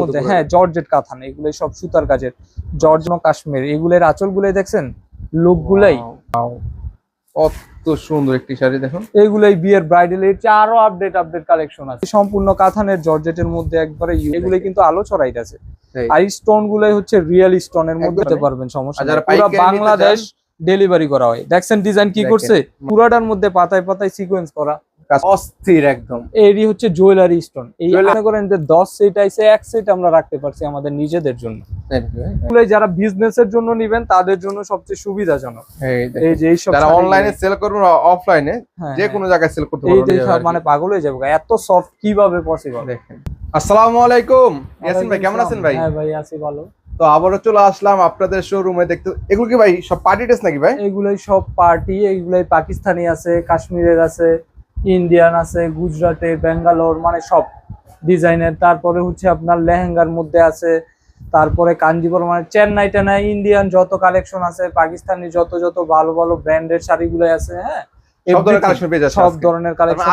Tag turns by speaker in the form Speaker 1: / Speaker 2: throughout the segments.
Speaker 1: মধ্যে হ্যাঁ জর্জেট কাঁথা না এগুলো সব সুতার কাজের। জর্জ কাশ্মীর এগুলোর আঁচল গুলাই দেখছেন? লোক গুলাই
Speaker 2: কত সুন্দর একটি শাড়ি দেখুন।
Speaker 1: এগুলাই বিয়ের ব্রাইডাল এর আরও আপডেট আপডেট কালেকশন আছে। সম্পূর্ণ কাথানের জর্জেটের মধ্যে একবারে এগুলো কিন্তু আলো ছড়াইতেছে
Speaker 2: এই।
Speaker 1: আর স্টোন গুলাই হচ্ছে রিয়েল স্টোনের মধ্যে
Speaker 2: একদম।
Speaker 1: দিতে পারবেন সমস্যা পুরো বাংলাদেশ ডেলিভারি করা হয়। দেখছেন ডিজাইন কি করছে? পুরাটার মধ্যে পাতায় পাতায় সিকোয়েন্স করা।
Speaker 2: কাজ অস্থির একদম।
Speaker 1: এরই হচ্ছে জুয়েলারি স্টোন এই মনে করেন যে দশ সেট আইসে এক সেট আমরা রাখতে পারছি আমাদের নিজেদের জন্য। যারা বিজনেসের জন্য নিবেন তাদের জন্য সবচেয়ে সুবিধাজনক।
Speaker 2: এই
Speaker 1: যে এইসব
Speaker 2: যারা অনলাইনে সেল করবেন অফলাইনে
Speaker 1: হ্যাঁ,
Speaker 2: যে
Speaker 1: হ্যাঁ।
Speaker 2: কোনো জায়গায় সেল করতে
Speaker 1: এই সব মানে পাগল হয়ে যাবে। এত সফট কীভাবে পসিবল
Speaker 2: দেখেন। আসসালামু আলাইকুম। ইয়াসিন ভাই কেমন আছেন ভাই?
Speaker 1: হ্যাঁ ভাই আছি ভালো।
Speaker 2: তো আবারও চলে আসলাম আপনাদের শোরুমে দেখতে এগুলো কি ভাই সব পার্টি ড্রেস নাকি ভাই?
Speaker 1: এগুলোই সব পার্টি এগুলোই পাকিস্তানি আছে কাশ্মীরের আছে। ইন্ডিয়ান আছে গুজরাটে ব্যাঙ্গালোর মানে সব ডিজাইনের তারপরে হচ্ছে আপনার লেহেঙ্গার মধ্যে আছে তারপরে কাঞ্জিপুরম মানে চেন্নাই টেনাই ইন্ডিয়ান যত কালেকশন আছে পাকিস্তানি যত যত ভালো ভালো ব্র্যান্ডের শাড়িগুলো আছে হ্যাঁ?
Speaker 2: সব ধরনের কালেকশন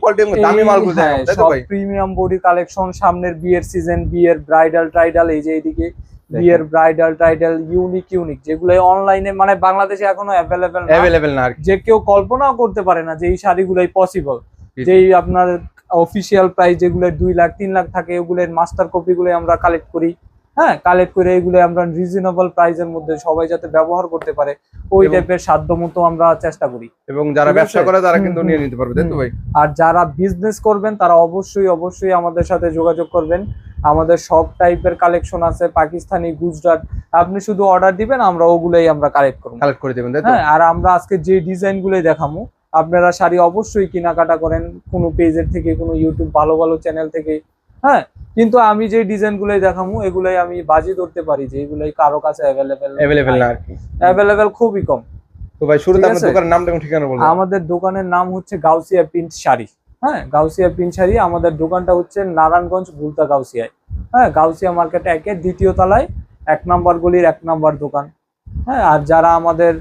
Speaker 2: কোয়ালিটি দামি মালগুলো
Speaker 1: সব প্রিমিয়াম বডি কালেকশন সামনের বিয়ের সিজন বিয়ের ব্রাইডাল ট্রাইডাল এই যে এইদিকে বিয়ের ব্রাইডাল টাইডাল ইউনিক ইউনিক যেগুলো অনলাইনে মানে বাংলাদেশে এখনও অ্যাভেলেবেল
Speaker 2: অ্যাভেলেবেল না
Speaker 1: যে কেউ কল্পনাও করতে পারে না যে এই শাড়িগুলোই পসিবল। যেই আপনার অফিসিয়াল প্রাইস যেগুলো দুই লাখ তিন লাখ থাকে ওগুলোর মাস্টার কপি গুলো আমরা কালেক্ট করি। হ্যাঁ কালেক্ট করে এগুলো আমরা রিজনেবল প্রাইসের মধ্যে সবাই যাতে ব্যবহার করতে পারে ওই টাইপের সাধ্য মতো আমরা চেষ্টা করি।
Speaker 2: এবং যারা ব্যবসা করে তারা কিন্তু নিয়ে নিতে পারবে তাই তো ভাই?
Speaker 1: আর যারা বিজনেস করবেন তারা অবশ্যই অবশ্যই আমাদের সাথে যোগাযোগ করবেন। আমাদের সব টাইপের কালেকশন আছে পাকিস্তানি গুজরাট। আপনি শুধু অর্ডার দিবেন আমরা ওগুলোই আমরা কালেক্ট করব।
Speaker 2: কালেক্ট করে দেবেন
Speaker 1: হ্যাঁ আর আমরা আজকে যে ডিজাইন গুলোই দেখাবো আপনারা শাড়ি অবশ্যই কেনাকাটা করেন কোনো পেজের থেকে কোনো ইউটিউব ভালো ভালো চ্যানেল থেকে। হ্যাঁ কিন্তু আমি যে ডিজাইন গুলোই দেখাবো এগুলোই আমি বাজি ধরতে পারি যে এগুলোই কারও কাছে অ্যাভেলেবেল
Speaker 2: অ্যাভেলেবেল না আর কি।
Speaker 1: অ্যাভেলেবেল খুবই কম।
Speaker 2: তো ভাই শুরুতে আপনার দোকানের নামটা এবং ঠিকানা বলবেন।
Speaker 1: আমাদের দোকানের নাম হচ্ছে গাউসিয়া প্রিন্ট শাড়ি। হ্যাঁ গাউসিয়া প্রিন্ট আমাদের দোকানটা হচ্ছে নারায়ণগঞ্জ ভুলতা গাউসিয়ায়। হ্যাঁ গাউসিয়া মার্কেট একে দ্বিতীয় তলায় এক নম্বর গলির এক নম্বর দোকান। হ্যাঁ আর যারা আমাদের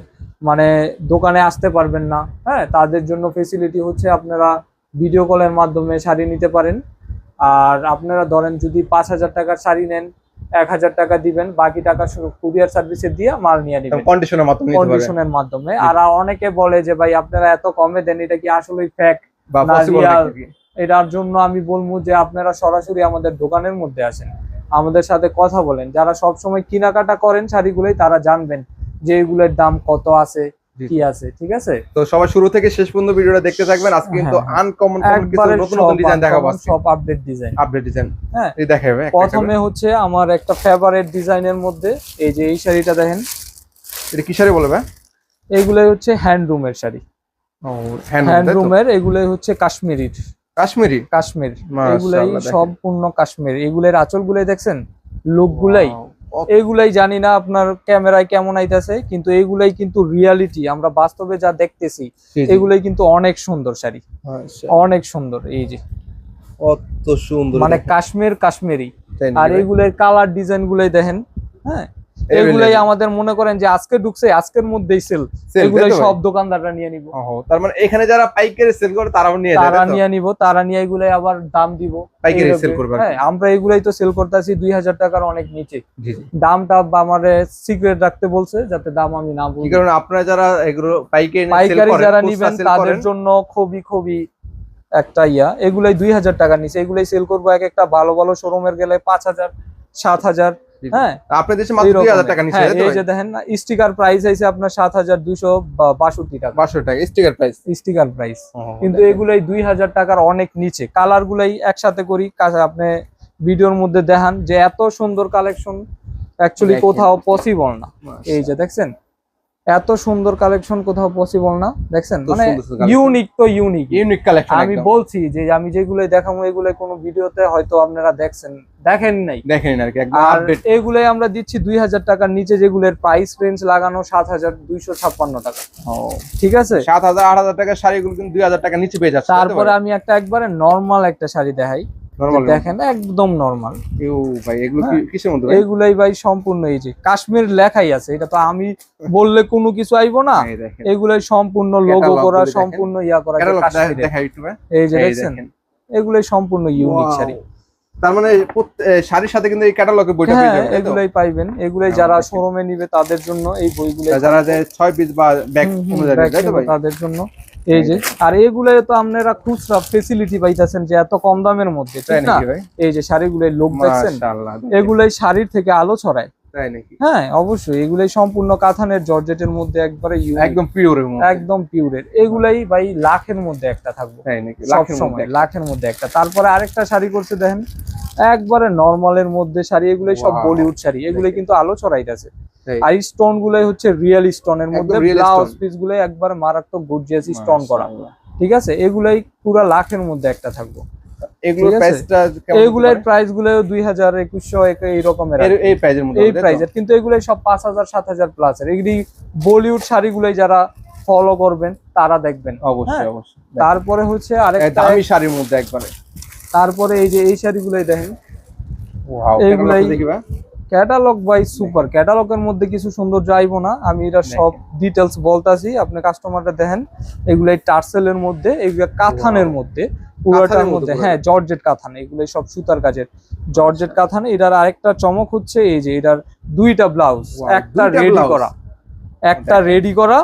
Speaker 1: মানে দোকানে আসতে পারবেন না হ্যাঁ তাদের জন্য ফেসিলিটি হচ্ছে আপনারা ভিডিও কলের মাধ্যমে শাড়ি নিতে পারেন। আর আপনারা ধরেন যদি পাঁচ হাজার টাকার শাড়ি নেন এক হাজার টাকা দিবেন বাকি টাকা কুরিয়ার সার্ভিসে দিয়ে মাল নিয়ে নেবেন।
Speaker 2: কন্ডিশনের মাধ্যমে
Speaker 1: কন্ডিশনের মাধ্যমে। আর অনেকে বলে যে ভাই আপনারা এত কমে দেন এটা কি আসলে ফ্যাক এটার? জন্য আমি বলব যে আপনারা সরাসরি আমাদের দোকানের মধ্যে আসেন। আমাদের সাথে কথা বলেন। যারা সব সময় কেনাকাটা করেন শাড়িগুলোই তারা জানবেন যে এগুলোর দাম কত আছে কি আছে ঠিক আছে?
Speaker 2: তো সবাই শুরু থেকে শেষ পর্যন্ত ভিডিওটা দেখতে থাকবেন। আজকে কিন্তু
Speaker 1: হ্যাঁ, হ্যাঁ।
Speaker 2: আনকমন কিছু নতুন নতুন ডিজাইন দেখাবো
Speaker 1: সব আপডেট ডিজাইন
Speaker 2: আপডেট ডিজাইন
Speaker 1: হ্যাঁ।
Speaker 2: এই দেখাবে
Speaker 1: প্রথমে হচ্ছে আমার একটা ফেভারিট ডিজাইনের মধ্যে এই যে এই শাড়িটা দেখেন।
Speaker 2: এটা কি শাড়ি বলবে?
Speaker 1: এগুলোই হচ্ছে হ্যান্ডলুমের শাড়ি।
Speaker 2: হ্যান্ড
Speaker 1: হ্যান্ডলুমের এগুলোই হচ্ছে কাশ্মীরির
Speaker 2: কাশ্মীরি?
Speaker 1: কাশ্মীর। এগুলাই সম্পূর্ণ কাশ্মীর। এগুলোর আঁচল গুলাই দেখছেন? লোক গুলাই
Speaker 2: Wow,
Speaker 1: এগুলাই জানি না আপনার ক্যামেরায় কেমন আইতাছে কিন্তু এগুলাই কিন্তু রিয়ালিটি আমরা বাস্তবে যা দেখতেছি। এগুলাই কিন্তু অনেক সুন্দর শাড়ি। অনেক সুন্দর এই যে।
Speaker 2: কত সুন্দর।
Speaker 1: মানে কাশ্মীর কাশ্মীরি। আর এগুলোর কালার ডিজাইন গুলাই দেখেন হ্যাঁ? এগুলাই আমাদের মনে করেন যে আজকে ঢুকছে আজকের মধ্যেই সেল এগুলাই সব দোকানদাররা নিয়ে নিব।
Speaker 2: তার মানে এখানে যারা পাইকারি সেল করে তারাও নিয়ে যাবে
Speaker 1: তারা নিয়ে নিব তারা নিয়ে এগুলাই আবার দাম দিব।
Speaker 2: পাইকারি সেল করবে
Speaker 1: হ্যাঁ আমরা এগুলাই তো সেল করতেছি দুই হাজার টাকার অনেক নিচে। দামটা আমার সিক্রেট রাখতে বলছে যাতে দাম আমি না বলি।
Speaker 2: কারণে? আপনারা যারা এগুলো পাইকারি
Speaker 1: পাইকারি যারা নিবেন তাদের জন্য খুবই খুবই একটা ইয়া। এগুলাই দুই হাজার টাকার নিচে এগুলাই সেল করব এক একটা ভালো ভালো শোরুমের গেলে পাঁচ হাজার সাত হাজার।
Speaker 2: জি, জি।
Speaker 1: হ্যাঁ।
Speaker 2: আপনার দেশে মাত্র
Speaker 1: এই
Speaker 2: দুই হাজার
Speaker 1: রকমের।
Speaker 2: টাকা নিচে
Speaker 1: হ্যাঁ, এই যে দেখেন না স্টিকার প্রাইস আছে আপনার টাকা।
Speaker 2: স্টিকার প্রাইস
Speaker 1: স্টিকার প্রাইস কিন্তু এগুলাই দুই হাজার টাকার অনেক নিচে। কালার গুলাই একসাথে করি আপনি ভিডিওর মধ্যে দেখান যে এত সুন্দর কালেকশন অ্যাকচুয়ালি। কোথাও পসিবল না। এই যে দেখছেন? এত সুন্দর কালেকশন কোথাও পসিবল না দেখছেন? মানে। ইউনিক তো ইউনিক
Speaker 2: ইউনিক কালেকশন
Speaker 1: আমি বলছি যে আমি যেগুলো দেখাবো এগুলো কোনো ভিডিওতে হয়তো আপনারা দেখছেন দেখেন নাই।
Speaker 2: দেখেন আর কি একদম আপডেট
Speaker 1: এগুলোই আমরা দিচ্ছি দুই হাজার টাকার নিচে যেগুলোর প্রাইস রেঞ্জ লাগানো সাত হাজার দুইশো ছাপ্পান্ন টাকা। ঠিক আছে?
Speaker 2: সাত হাজার আট হাজার টাকার শাড়িগুলো কিন্তু দুই হাজার টাকা নিচে পেয়ে যাচ্ছে
Speaker 1: তারপরে আমি একটা একবারে নরমাল একটা শাড়ি দেখাই। দেখেন একদম নর্মাল
Speaker 2: ইউ ভাই এগুলো
Speaker 1: হ্যাঁ।
Speaker 2: কিসের মধ্যে ভাই?
Speaker 1: ভাই সম্পূর্ণ এই যে কাশ্মীর লেখাই আছে এটা তো আমি বললে কোনো কিছু আইবো না। এগুলাই সম্পূর্ণ লোগো করা সম্পূর্ণ ইয়া করা। এই যে দেখছেন? এগুলাই সম্পূর্ণ ইউনিক. শাড়ি।
Speaker 2: তার মানে শাড়ির সাথে কিন্তু এই ক্যাটালগে বইটা পেয়ে
Speaker 1: হ্যাঁ
Speaker 2: যাবেন
Speaker 1: এগুলাই পাইবেন। এগুলাই যারা। শোরুমে নিবে তাদের জন্য এই বইগুলো
Speaker 2: যারা পিস বা ব্যাগ
Speaker 1: তাদের জন্য। এই যে আর এগুলো তো আপনারা খুচরা ফেসিলিটি পাইতেছেন যে এত কম দামের মধ্যে ঠিক না? এই যে শাড়িগুলোর লোক দেখছেন এগুলাই শাড়ির থেকে আলো ছড়ায়। হ্যাঁ অবশ্যই এগুলাই সম্পূর্ণ কাথানের জর্জেটের মধ্যে একবারে
Speaker 2: একদম পিওরের
Speaker 1: একদম পিওরের এগুলাই ভাই লাখের মধ্যে একটা থাকবে।
Speaker 2: লাখের মধ্যে
Speaker 1: একটা। তারপরে আরেকটা শাড়ি করছে দেখেন একবারে নরমালের মধ্যে শাড়ি এগুলাই সব বলিউড শাড়ি এগুলাই কিন্তু আলো ছড়াইতেছে
Speaker 2: তাই।
Speaker 1: আর স্টোন গুলাই হচ্ছে রিয়েল স্টোনের মধ্যে ব্লাউজ পিস গুলাই একবার মারাত্মক গর্জিয়াস স্টোন করা। ঠিক আছে? এগুলাই পুরা লাখের মধ্যে একটা থাকব।
Speaker 2: এগুলোর
Speaker 1: আছে? প্রাইসগুলো দুই হাজার একুশশো এই
Speaker 2: প্রাইজের
Speaker 1: কিন্তু সব পাঁচ হাজার সাত হাজার প্লাস এর। এগুলি বলিউড শাড়িগুলাই যারা ফলো করবেন তারা দেখবেন।
Speaker 2: অবশ্যই
Speaker 1: হ্যাঁ।
Speaker 2: অবশ্যই।
Speaker 1: তারপরে হচ্ছে আরেকটা
Speaker 2: দামি শাড়ির মধ্যে একবারে।
Speaker 1: তারপরে এই যে এই শাড়িগুলাই দেখেন। এইগুলাই- ক্যাটালগ বাই সুপার ক্যাটালগের মধ্যে কিছু সুন্দর যাইবো না। আমি এটা সব ডিটেলস বলতাছি। আপনি কাস্টমারটা দেখেন এগুলাই টার্সেলের মধ্যে এগুলো কাথানের মধ্যে পুরোটার হ্যাঁ জর্জেট কাথান এগুলো সব সুতার কাজের। জর্জেট কাথান এটার আরেকটা চমক হচ্ছে এই যে এটার দুইটা ব্লাউজ একটা রেডি করা। একটা রেডি করা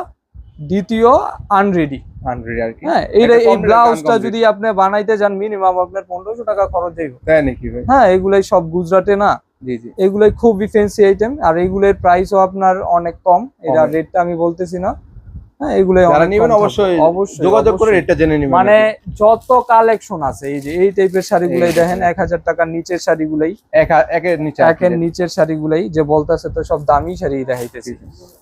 Speaker 1: দ্বিতীয় আনরেডি
Speaker 2: হান্ড্রেড আর কি।
Speaker 1: হ্যাঁ এই
Speaker 2: complete
Speaker 1: ব্লাউজটা যদি আপনি বানাইতে যান মিনিমাম আপনার পনেরোশো টাকা খরচ
Speaker 2: তাই নাকি ভাই?
Speaker 1: হ্যাঁ এগুলাই সব গুজরাটে না।
Speaker 2: জি জি।
Speaker 1: এগুলোই খুবই ফ্যান্সি আইটেম আর এগুলোর প্রাইসও আপনার অনেক কম। এটা রেটটা আমি বলতেছি না। হ্যাঁ এগুলোই
Speaker 2: যারা
Speaker 1: অনেক
Speaker 2: নেবেন
Speaker 1: কম
Speaker 2: অবশ্যই
Speaker 1: অবশ্যই
Speaker 2: যোগাযোগ করে রেটটা জেনে নেবেন।
Speaker 1: মানে যত কালেকশন আছে এই যে এই টাইপের শাড়িগুলাই দেখেন এক হাজার টাকার নিচের শাড়িগুলাই।
Speaker 2: এক একের নিচে
Speaker 1: নিচের শাড়িগুলাই যে বলতেছে তো সব দামি শাড়ি দেখাইতেছি।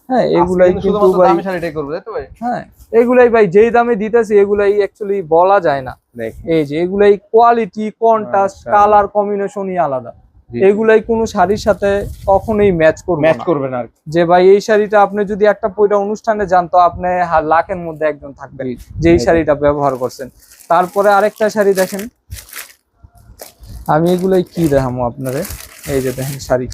Speaker 1: হ্যাঁ এগুলাই
Speaker 2: কিন্তু
Speaker 1: কিন্তু ভাই
Speaker 2: দামি শাড়িটাই করব তাই তো ভাই?
Speaker 1: হ্যাঁ এগুলাই ভাই যেই দামে দিতেছি এগুলাই অ্যাকচুয়ালি বলা যায় না।
Speaker 2: দেখি
Speaker 1: এই যে এগুলাই কোয়ালিটি কন্ট্রাস্ট
Speaker 2: আচ্ছা।
Speaker 1: কালার কম্বিনেশনই আলাদা। এগুলাই কোনো শাড়ির সাথে কখনোই ম্যাচ করবে
Speaker 2: ম্যাচ করবে না
Speaker 1: যে ভাই এই শাড়িটা আপনি যদি একটা পয়টা অনুষ্ঠানে যান তো আপনি লাখের মধ্যে একজন থাকবেন যে এই শাড়িটা ব্যবহার করছেন। তারপরে আরেকটা শাড়ি দেখেন। আমি এগুলাই কি দেখামো আপনারে? এই যে দেখেন শাড়ি।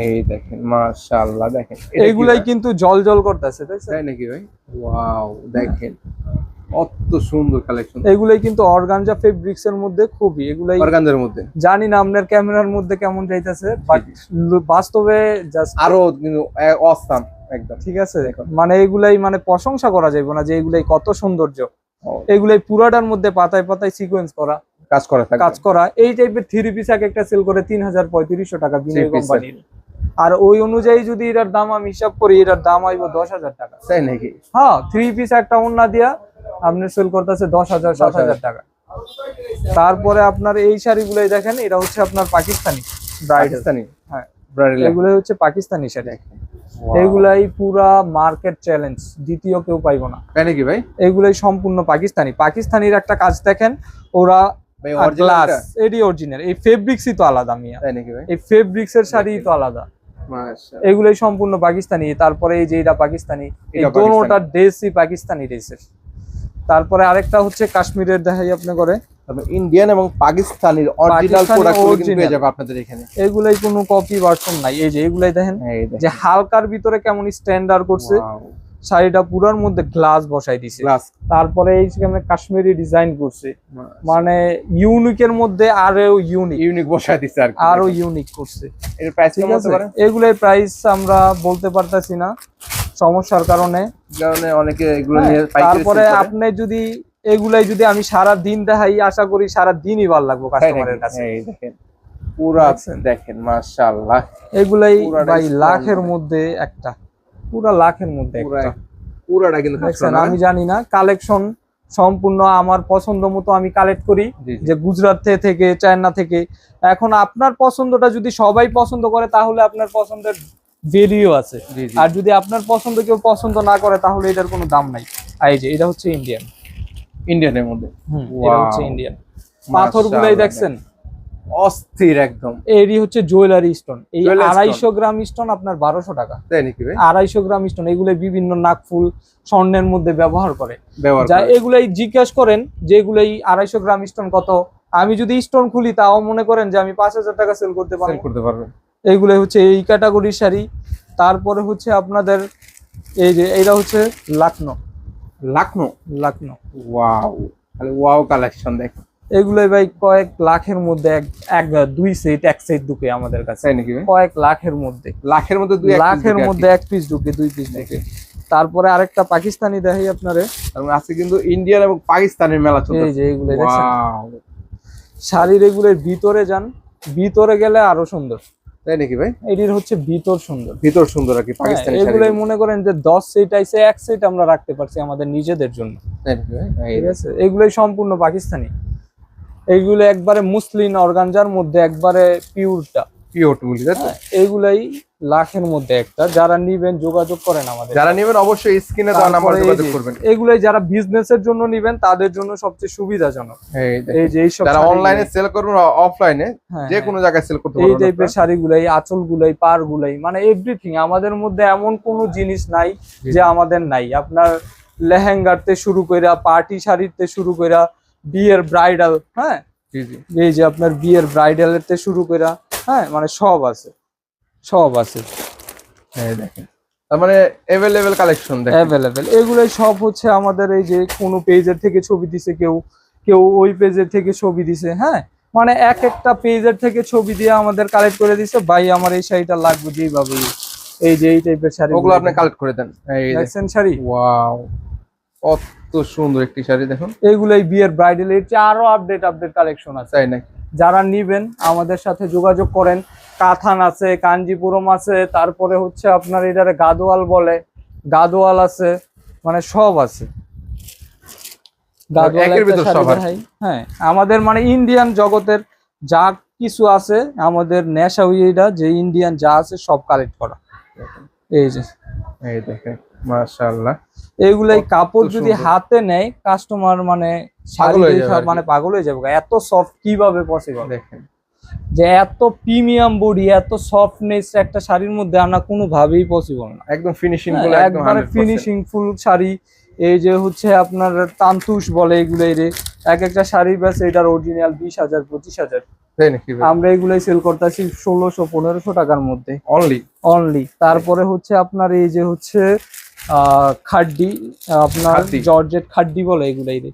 Speaker 2: এই দেখেন মাশাআল্লাহ দেখেন।
Speaker 1: এগুলাই কিন্তু জল জল করতেছে তাই
Speaker 2: তাই নাকি ভাই? ওয়াও দেখেন। কত সুন্দর কালেকশন
Speaker 1: এগুলাই কিন্তু অর্গানজা ফেব্রিক্স এর মধ্যে খুবই এগুলাই
Speaker 2: অর্গানদের মধ্যে।
Speaker 1: জানি না আপনার ক্যামেরার মধ্যে কেমন যাইতেছে বাট বাস্তবে জাস্ট
Speaker 2: আরও কিন্তু অসাম একদম।
Speaker 1: ঠিক আছে? মানে এগুলাই মানে প্রশংসা করা যাবে না যে এগুলাই কত সৌন্দর্য। এগুলাই পুরাটার মধ্যে পাতায় পাতায় সিকোয়েন্স করা
Speaker 2: কাজ করা
Speaker 1: কাজ করা। এই টাইপের থ্রি পিস এক একটা সেল করে তিন হাজার পঁয়ত্রিশশো টাকা বিনয়
Speaker 2: Three
Speaker 1: কোম্পানির আর ওই অনুযায়ী যদি এটার দাম আমি হিসাব করি এটার দাম আইব দশ হাজার টাকা।
Speaker 2: তাই নাকি?
Speaker 1: হ্যাঁ থ্রি পিস একটা ওন্না দিয়া আপনি সেল করতেছে দশ হাজার সাত হাজার টাকা। তারপরে আপনার এই শাড়িগুলোই দেখেন এটা হচ্ছে আপনার পাকিস্তানি
Speaker 2: পাকিস্তানি?
Speaker 1: হ্যাঁ। এগুলো হচ্ছে পাকিস্তানি শাড়ি। এগুলাই পুরা মার্কেট চ্যালেঞ্জ দ্বিতীয় কেউ পাইবো না।
Speaker 2: তাই নাকি ভাই?
Speaker 1: এগুলাই সম্পূর্ণ পাকিস্তানি। পাকিস্তানির একটা কাজ দেখেন ওরা
Speaker 2: ভাই
Speaker 1: গ্লাস এডি অরিজিনাল এই ফেব্রিক্সই তো আলাদা মিয়া।
Speaker 2: তাই নাকি ভাই?
Speaker 1: এই ফেব্রিক্সের শাড়ি তো আলাদা। এগুলোই সম্পূর্ণ পাকিস্তানি। তারপরে এই যে এটা পাকিস্তানি এই
Speaker 2: এটা
Speaker 1: দোনোটা ড্রেসই পাকিস্তানি ড্রেসের তারপরে আরেকটা হচ্ছে কাশ্মীরের দেখাই আপনি করে
Speaker 2: ইন্ডিয়ান এবং পাকিস্তানির অরিজিনাল। পেয়ে যাবে আপনাদের এখানে।
Speaker 1: এগুলাই কোনো কপি ভার্সন নাই। এই যে এগুলাই দেখেন যে হালকার ভিতরে কেমন স্ট্যান্ডার্ড করছে শাড়িটা পুরার মধ্যে গ্লাস বসাই দিছে। তারপরে এই সেখানে কাশ্মীরি ডিজাইন করছে মানে ইউনিকের মধ্যে আরও ইউনিক
Speaker 2: ইউনিক বসায় দিচ্ছে আর
Speaker 1: আরও ইউনিক করছে।
Speaker 2: এর প্রাইস কেমন হতে পারে?
Speaker 1: এগুলোর প্রাইস আমরা বলতে পারতাছি না। সমস্যার কারণে।
Speaker 2: কারণে অনেকে এগুলো
Speaker 1: হ্যাঁ,
Speaker 2: নিয়ে
Speaker 1: তারপরে আপনি যদি এগুলাই যদি আমি সারা দিন দেখাই আশা করি সারা দিনই ভালো লাগবো কাস্টমারের কাছে।
Speaker 2: পুরা দেখেন। মাশাআল্লাহ।
Speaker 1: এগুলাই ভাই লাখের
Speaker 2: মানে।
Speaker 1: মধ্যে একটা। পুরা লাখের মধ্যে একটা।
Speaker 2: পুরাটা কিন্তু কাজ
Speaker 1: দেখছেন
Speaker 2: করা না?
Speaker 1: আমি জানি না কালেকশন সম্পূর্ণ আমার পছন্দ মতো আমি কালেক্ট করি
Speaker 2: জি, জি।
Speaker 1: যে গুজরাট থেকে চায়না থেকে। এখন আপনার পছন্দটা যদি সবাই পছন্দ করে তাহলে আপনার পছন্দের ভ্যালিউ আছে। আর যদি আপনার পছন্দ কেউ পছন্দ না করে তাহলে এটার কোনো দাম নাই। এই যে এটা হচ্ছে ইন্ডিয়ান
Speaker 2: ইন্ডিয়ানের মধ্যে?
Speaker 1: এটা হচ্ছে ইন্ডিয়ান পাথর গুলাই দেখছেন?
Speaker 2: অস্থির একদম।
Speaker 1: এরই হচ্ছে জুয়েলারি স্টোন এই। আড়াইশো গ্রাম স্টোন আপনার বারোশো টাকা।
Speaker 2: তাই নাকি ভাই?
Speaker 1: আড়াইশো গ্রাম স্টোন এগুলো বিভিন্ন নাকফুল স্বর্ণের মধ্যে ব্যবহার করে। যা। এগুলাই জিজ্ঞেস করেন যে এগুলাই আড়াইশো গ্রাম স্টোন কত? আমি যদি স্টোন খুলি তাও মনে করেন যে আমি পাঁচ হাজার টাকা সেল করতে পারব।
Speaker 2: করতে পারবেন।
Speaker 1: এইগুলাই হচ্ছে এই ক্যাটাগরির শাড়ি। তারপরে হচ্ছে আপনাদের এই যে এইটা হচ্ছে লাকনো।
Speaker 2: লাখনো
Speaker 1: লাকনো।
Speaker 2: ওয়াও তাহলে ওয়াও কালেকশন দেখ।
Speaker 1: এগুলোই ভাই কয়েক লাখের মধ্যে এক এক দুই সেট এক সেট ঢুকে আমাদের কাছে।
Speaker 2: নাকি
Speaker 1: কয়েক লাখের মধ্যে।
Speaker 2: লাখের মধ্যে দুই
Speaker 1: লাখের। মধ্যে এক পিস ঢুকে দুই পিস ঢুকে। তারপরে আরেকটা পাকিস্তানি দেখাই আপনারে।
Speaker 2: তার মানে কিন্তু ইন্ডিয়ান এবং পাকিস্তানের মেলা
Speaker 1: এই যে এগুলো দেখছেন! শাড়ির এগুলোর ভিতরে যান ভিতরে গেলে আরও সুন্দর।
Speaker 2: তাই নাকি ভাই?
Speaker 1: এটির হচ্ছে ভিতর সুন্দর।
Speaker 2: ভিতর সুন্দর আর কি
Speaker 1: হ্যাঁ,
Speaker 2: পাকিস্তানি
Speaker 1: এগুলোই মনে করেন যে দশ সেট আইসে এক সিট আমরা রাখতে পারছি আমাদের নিজেদের জন্য।
Speaker 2: তাই নাকি ভাই?
Speaker 1: ঠিক আছে? এগুলোই সম্পূর্ণ পাকিস্তানি। এইগুলো একবারে মুসলিম অর্গানজার মধ্যে একবারে পিওরটা
Speaker 2: পিওর টুলি?
Speaker 1: এইগুলাই লাখের মধ্যে একটা। যারা নিবেন যোগাযোগ করেন আমাদের।
Speaker 2: যারা নিবেন অবশ্যই স্ক্রিনে দেওয়া নাম্বার যোগাযোগ করবেন।
Speaker 1: এগুলাই যারা বিজনেসের জন্য নিবেন তাদের জন্য সবচেয়ে সুবিধাজনক।
Speaker 2: এই দেখেন।
Speaker 1: এই যে এইসব
Speaker 2: যারা অনলাইনে সেল করবেন অফলাইনে
Speaker 1: হ্যাঁ,
Speaker 2: যে
Speaker 1: হ্যাঁ।
Speaker 2: কোনো জায়গায় সেল করতে
Speaker 1: এই টাইপের। শাড়িগুলাই আঁচল গুলাই পার গুলাই মানে এভরিথিং আমাদের মধ্যে এমন কোনো জিনিস নাই যে আমাদের নাই। আপনার লেহেঙ্গারতে শুরু কইরা পার্টি শাড়িতে শুরু কইরা বিয়ের ব্রাইডাল হ্যাঁ?
Speaker 2: জি জি।
Speaker 1: এই যে আপনার বিয়ের ব্রাইডালেতে শুরু কইরা হ্যাঁ? মানে সব আছে। সব আছে।
Speaker 2: দেখেন। তার মানে অ্যাভেলেবেল কালেকশন দেখেন।
Speaker 1: অ্যাভেলেবেল এগুলোই সব হচ্ছে আমাদের এই যে কোনো পেজের থেকে ছবি দিছে কেউ কেউ ওই পেজের থেকে ছবি দিছে হ্যাঁ? মানে এক একটা পেজের থেকে ছবি দিয়ে আমাদের কালেক্ট করে দিছে ভাই আমার এই শাড়িটা লাগবে যেইভাবে। এই যে এই টাইপের শাড়ি।
Speaker 2: ওগুলো আপনি কালেক্ট করে দেন। এই
Speaker 1: দেখছেন শাড়ি?
Speaker 2: ওয়াও কত সুন্দর একটি শাড়ি দেখুন।
Speaker 1: এইগুলাই বিয়ের ব্রাইডাল এর আরও আপডেট আপডেট কালেকশন আছে।
Speaker 2: তাই নাকি?
Speaker 1: যারা নিবেন আমাদের সাথে যোগাযোগ করেন। কাথান আছে কাঞ্জিপুরম আছে তারপরে হচ্ছে আপনার এটারে গাদোয়াল বলে গাদোয়াল আছে মানে সব আছে। হ্যাঁ আমাদের মানে ইন্ডিয়ান জগতের যা কিছু আছে আমাদের নেশা এটা যে ইন্ডিয়ান যা আছে সব কালেক্ট করা। এই যে।
Speaker 2: এই দেখেন মাশাআল্লাহ।
Speaker 1: এইগুলাই কাপড় যদি হাতে নেয় কাস্টমার মানে। মানে পাগল হয়ে যাবে। এত সফট কীভাবে পসিবল
Speaker 2: দেখেন।
Speaker 1: যে এত প্রিমিয়াম বডি এত সফটনেস একটা শাড়ির মধ্যে আনা কোনোভাবেই পসিবল না।
Speaker 2: একদম ফিনিশিং একদম
Speaker 1: হ্যাঁ, একবারে ফিনিশিং ফুল শাড়ি এই যে হচ্ছে আপনার তান্তুষ বলে এগুলো রে। এক একটা শাড়ি ব্যাস এটার অরিজিনাল বিশ হাজার পঁচিশ হাজার।
Speaker 2: তাই নাকি
Speaker 1: আমরা এগুলাই সেল করতেছি ষোলোশো পনেরোশো টাকার মধ্যে।
Speaker 2: অনলি
Speaker 1: অনলি তারপরে হচ্ছে আপনার এই যে হচ্ছে আহ খাড্ডি আপনার জর্জেট খাড্ডি বলে এগুলাই রে।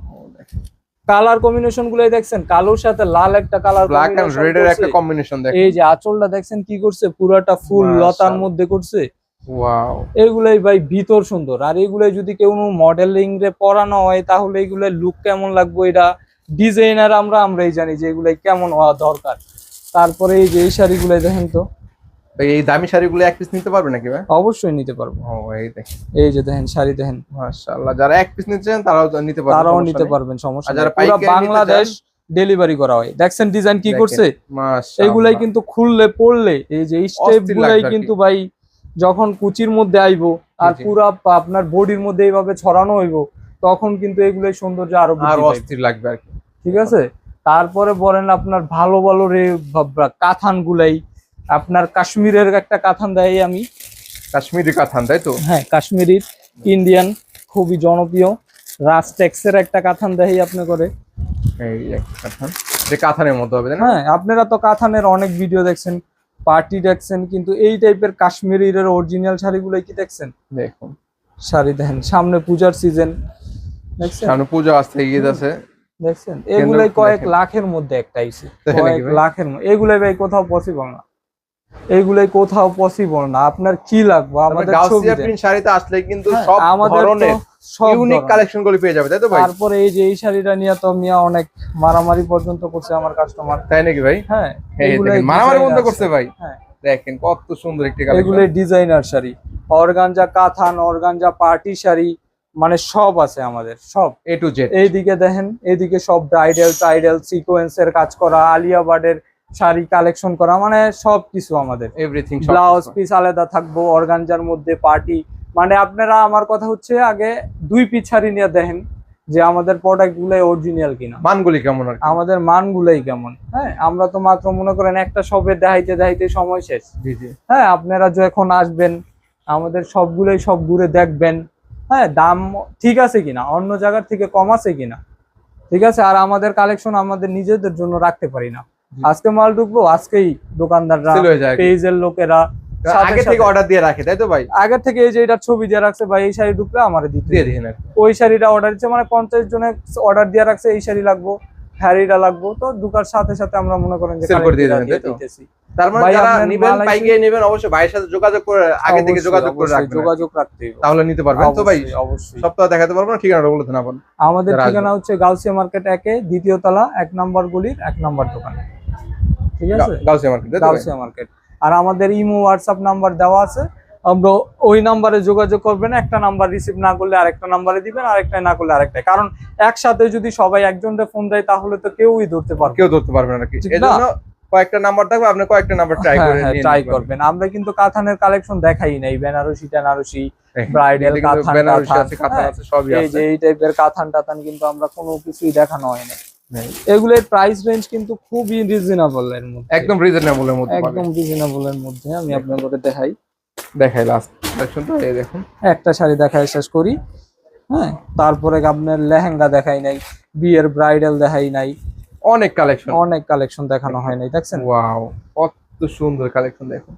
Speaker 1: কালার কম্বিনেশন গুলাই দেখছেন কালোর সাথে লাল একটা কালার
Speaker 2: ব্ল্যাক এন্ড রেড এর একটা কম্বিনেশন দেখেন।
Speaker 1: এই যে আঁচলটা দেখছেন কি করছে? পুরাটা ফুল লতার মধ্যে করছে।
Speaker 2: ওয়াও
Speaker 1: এগুলাই ভাই ভিতর সুন্দর। আর এগুলাই যদি কেউ মডেলিং রে পরানো হয় তাহলে এগুলাই লুক কেমন লাগবে? এটা ডিজাইনার আমরা আমরাই জানি যে এগুলাই কেমন হওয়া দরকার। তারপরে এই যে এই শাড়িগুলাই দেখেন তো।
Speaker 2: এই দামি শাড়িগুলো এক পিস নিতে পারবে নাকি ভাই?
Speaker 1: অবশ্যই নিতে পারব।
Speaker 2: ও এই দেখেন।
Speaker 1: এই যে দেখেন শাড়ি দেখেন।
Speaker 2: মাশাআল্লাহ যারা এক পিস নিতে চান তারাও নিতে পারবে
Speaker 1: তারাও নিতে পারবেন সমস্যা
Speaker 2: যারা
Speaker 1: পুরো বাংলাদেশ ডেলিভারি করা হয়। দেখছেন ডিজাইন কি করছে?
Speaker 2: মাশাআল্লাহ।
Speaker 1: এগুলাই কিন্তু খুললে পড়লে এই যে স্টেপ গুলাই। কিন্তু ভাই যখন কুচির মধ্যে আইবো আর। পুরা আপনার বডির মধ্যে এইভাবে ছড়ানো হইবো তখন কিন্তু এগুলাই সৌন্দর্য আরও
Speaker 2: আর। অস্থির লাগবে আর কি।
Speaker 1: ঠিক আছে? তারপরে বলেন আপনার ভালো ভালো রে কাথান গুলাই আপনার কাশ্মীরের একটা কাথান দেয় আমি।
Speaker 2: কাশ্মীরি কাতান তাই তো?
Speaker 1: হ্যাঁ কাশ্মীরির ইন্ডিয়ান খুবই জনপ্রিয়। রাজটেক্সের একটা কাথান দেয় আপনি করে।
Speaker 2: এই একটা কাতান যে কাতানের মধ্যে হবে না?
Speaker 1: হ্যাঁ আপনারা তো কাথানের অনেক ভিডিও দেখছেন পার্টি দেখছেন কিন্তু এই টাইপের কাশ্মীরের অরিজিনাল শাড়িগুলোই কি দেখছেন?
Speaker 2: দেখুন।
Speaker 1: শাড়ি দেখেন সামনে পূজার সিজন দেখছেন?
Speaker 2: সামনে পূজা আসছে ঈদ আছে।
Speaker 1: দেখছেন? এগুলাই কয়েক লাখের মধ্যে একটা আইছে। কয়েক লাখের এগুলাই ভাই কোথাও পসিবল না। এগুলাই কোথাও পসিবল না। আপনার কি লাগবে? আমাদের
Speaker 2: গাউসিয়া প্রিন্ট শাড়িতে আসলে কিন্তু
Speaker 1: হ্যাঁ,
Speaker 2: সব ধরনের ইউনিক কালেকশনগুলো পেয়ে যাবে তাই তো ভাই?
Speaker 1: তারপরে এই যে এই শাড়িটা নিয়ে তো মিয়া অনেক মারামারি পর্যন্ত করছে আমার কাস্টমার
Speaker 2: তাই নাকি ভাই?
Speaker 1: হ্যাঁ
Speaker 2: মারামারি বন্ধ
Speaker 1: designer
Speaker 2: করছে ভাই।
Speaker 1: হ্যাঁ।
Speaker 2: দেখেন কত সুন্দর একটি কালেকশন
Speaker 1: এগুলোই designer sari. Organza Katan organza party sari মানে সব আছে আমাদের সব।
Speaker 2: এ টু জেড
Speaker 1: এইদিকে দেখেন এইদিকে সব ব্রাইডাল টাইডাল সিকোয়েন্সের কাজ করা আলিয়া বার্ডের শাড়ি কালেকশন করা মানে সব কিছু আমাদের
Speaker 2: এভরিথিং
Speaker 1: ব্লাউজ পিস আলাদা থাকব অর্গানজার মধ্যে পার্টি মানে আপনারা আমার কথা হচ্ছে আগে দুই পিস শাড়ি নিয়ে দেখেন যে আমাদের প্রোডাক্ট গুলাই অরিজিনাল কিনা।
Speaker 2: মানগুলি কেমন?
Speaker 1: আমাদের মানগুলাই কেমন হ্যাঁ? আমরা তো মাত্র মনে করেন একটা শপে দেখাইতে দেখাইতে সময় শেষ।
Speaker 2: জি জি।
Speaker 1: হ্যাঁ আপনারা যখন আসবেন আমাদের সবগুলোই সব ঘুরে দেখবেন হ্যাঁ? দাম ঠিক আছে কিনা? অন্য জায়গার থেকে কম আছে কিনা? ঠিক আছে? আর আমাদের কালেকশন আমাদের নিজেদের জন্য রাখতে পারি না। আজকে মাল ঢুকবো আজকেই দোকানদাররা। পেজের লোকেরা
Speaker 2: আগে থেকে অর্ডার দিয়ে রাখে তাই তো ভাই?
Speaker 1: আগের থেকে এই যে এটার ছবি দিয়ে রাখছে বা এই শাড়ি ঢুকলে আমার দিতে
Speaker 2: দিয়ে দিন।
Speaker 1: ওই শাড়িটা অর্ডার দিচ্ছে মানে পঞ্চাশ জনের অর্ডার দিয়ে রাখছে এই শাড়ি লাগবো হ্যারিটা লাগবো তো দুকার সাথে সাথে আমরা মনে করেন যে
Speaker 2: Sell করে দিয়ে
Speaker 1: কালেক্টটা
Speaker 2: তাই তো? তার মানে
Speaker 1: ভাই,
Speaker 2: যারা নিবেন
Speaker 1: মাল
Speaker 2: পাইকে নেবেন অবশ্যই ভাইয়ের সাথে যোগাযোগ করে আগে থেকে যোগাযোগ করে রাখবেন।
Speaker 1: যোগাযোগ রাখতে।
Speaker 2: তাহলে নিতে পারবেন তো ভাই?
Speaker 1: অবশ্যই,
Speaker 2: সপ্তাহ দেখাতে পারব না ঠিকানাটা বলে দেন
Speaker 1: আমাদের ঠিকানা হচ্ছে গাউসিয়া মার্কেট একে দ্বিতীয় তলা এক নম্বর গলির এক নম্বর দোকান। ঠিক আছে?
Speaker 2: গাউসিয়া মার্কেট তাই তো? ভাই?
Speaker 1: গাউসিয়া মার্কেট। আর আমাদের ইমো হোয়াটসঅ্যাপ নাম্বার দেওয়া আছে। আমরা ওই নাম্বারে যোগাযোগ করবেন একটা নাম্বার রিসিভ না করলে আরেকটা নাম্বারে দিবেন আরেকটা না করলে আরেকটা কারণ একসাথে যদি সবাই একজনকে ফোন দেয় তাহলে তো কেউই ধরতে পারবে
Speaker 2: কেউ ধরতে পারবে না? জন্য কয়েকটা নাম্বার থাকবে আপনি কয়েকটা নাম্বার ট্রাই করে
Speaker 1: ট্রাই করবেন। আমরা কিন্তু কাথানের কালেকশন দেখাই নাই বেনারসি টেনারসি ব্রাইডাল কাথান
Speaker 2: বেনারসি আছে,
Speaker 1: হ্যাঁ,
Speaker 2: আছে, সবই
Speaker 1: এই যে এই টাইপের কাথান টাথান কিন্তু আমরা কোনো কিছুই দেখানো হয় না। এগুলোর প্রাইস রেঞ্জ কিন্তু খুবই রিজনেবল এর মধ্যে।
Speaker 2: একদম রিজনেবল এর মধ্যে
Speaker 1: একদম রিজনেবল এর মধ্যে আমি আপনাদের দেখাই।
Speaker 2: দেখাই লাস্ট কালেকশন তো এই দেখুন।
Speaker 1: একটা শাড়ি দেখায় শেষ করি। হ্যাঁ তারপরে আপনার লেহেঙ্গা দেখাই নাই বিয়ের ব্রাইডাল দেখাই নাই।
Speaker 2: অনেক কালেকশন
Speaker 1: অনেক কালেকশন দেখানো হয় নাই দেখছেন?
Speaker 2: ওয়াও কত সুন্দর কালেকশন দেখুন।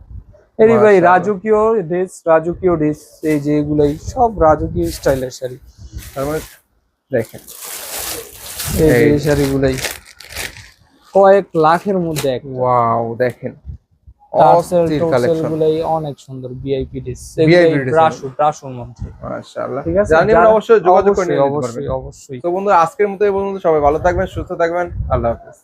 Speaker 1: এরি ভাই রাজকীয় ড্রেস রাজকীয় ড্রেস এই যে এগুলাই সব রাজকীয় স্টাইলের শাড়ি।
Speaker 2: তার মানে দেখেন
Speaker 1: এই শাড়িগুলাই কয়েক লাখের মধ্যে এক
Speaker 2: ওয়াও দেখেন। অস্থির কালেকশন
Speaker 1: গুলাই অনেক সুন্দর ভিআইপি ড্রেস
Speaker 2: VIP
Speaker 1: ব্রাশু ব্রাশুর মধ্যে।
Speaker 2: মাশাআল্লাহ।
Speaker 1: ঠিক আছে?
Speaker 2: জানি আমরা অবশ্যই যোগাযোগ করে
Speaker 1: অবশ্যই
Speaker 2: নিতে পারবেন।
Speaker 1: অবশ্যই। অবশ্যই
Speaker 2: তো বন্ধুরা আজকের মতো এই পর্যন্ত। সবাই ভালো থাকবেন সুস্থ থাকবেন। আল্লাহ হাফেজ।